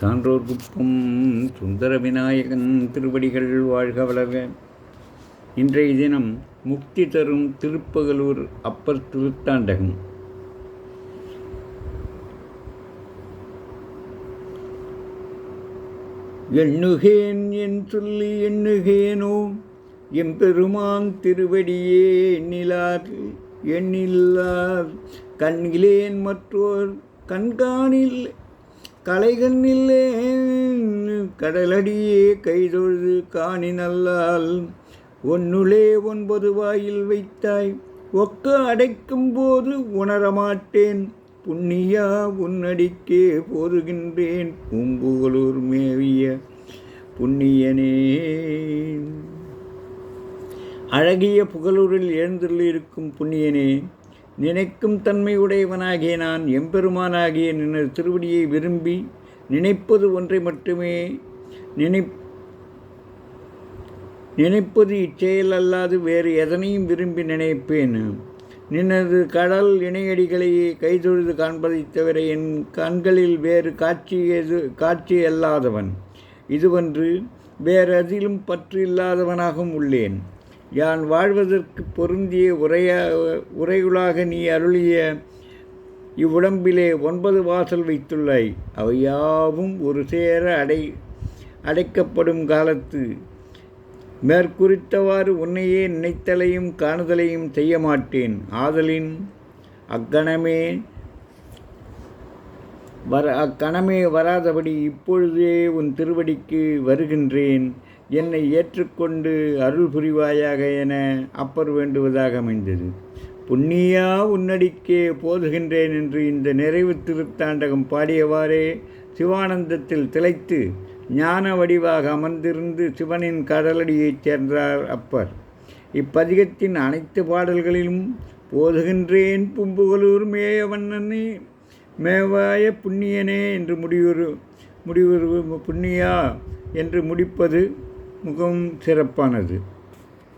சான்றோர் குப்பம் சுந்தர விநாயகன் திருவடிகள் வாழ்க வளர்க. இன்றைய தினம் முக்தி தரும் திருப்பகலூர் அப்பர் திருத்தாண்டகம். எண்ணுகேன் என் சொல்லி எண்ணுகேனோ எம்பெருமான் திருவடியே எண்ணிலார் எண்ணில்லார். கண்கிலேன் மற்றோர் கண்காணில் கலைகண்ணில்லே கடலடியே கைதொழுது காணி நல்லால் ஒன்னுளே ஒன்பது வாயில் வைத்தாய். ஒக்க அடைக்கும் போது உணரமாட்டேன் புண்ணியா உன்னடிக்கே போருகின்றேன். பூம்புகளூர் மேவிய புண்ணியனே. அழகிய புகழூரில் எழுந்துள்ளிருக்கும் புண்ணியனே. நினைக்கும் தன்மை உடையவனாகிய நான் எம்பெருமானாகிய நின்று திருவடியை விரும்பி நினைப்பது ஒன்றை மட்டுமே நினை நினைப்பது இச்செயல் அல்லாது வேறு எதனையும் விரும்பி நினைப்பேன். நினது கடல் இணையடிகளையே கைதொழுது காண்பதைத் தவிர என் கண்களில் வேறு காட்சி எது காட்சி அல்லாதவன். இதுவன்று வேறு அதிலும் பற்று இல்லாதவனாகவும் உள்ளேன். யான் வாழ்வதற்கு பொருந்திய உரைய உரையுளாக நீ அருளிய இவ்வுடம்பிலே ஒன்பது வாசல் வைத்துள்ளாய் அவையாவும் ஒரு சேர அடை அடைக்கப்படும் காலத்து. மேற்குறித்தவாறு உன்னையே நினைத்தலையும் காணுதலையும் செய்ய மாட்டேன். ஆதலின் அக்கணமே வர அக்கணமே வராதபடி இப்பொழுதே உன் திருவடிக்கு வருகின்றேன். என்னை ஏற்றுக்கொண்டு அருள் புரிவாயாக என அப்பர் வேண்டுவதாக அமைந்தது. புண்ணியா உன்னடிக்கே போதுகின்றேன் என்று இந்த நிறைவு திருத்தாண்டகம் பாடியவாறே சிவானந்தத்தில் திளைத்து ஞான வடிவாக அமர்ந்திருந்து சிவனின் கடலடியைச் சேர்ந்தார் அப்பர். இப்பதிகத்தின் அனைத்து பாடல்களிலும் போதுகின்றேன் பும்புகளூர் மேயவண்ணனே மேவாய புண்ணியனே என்று முடிவுறு முடிவுறு புண்ணியா என்று முடிப்பது மிகவும் சிறப்பானது.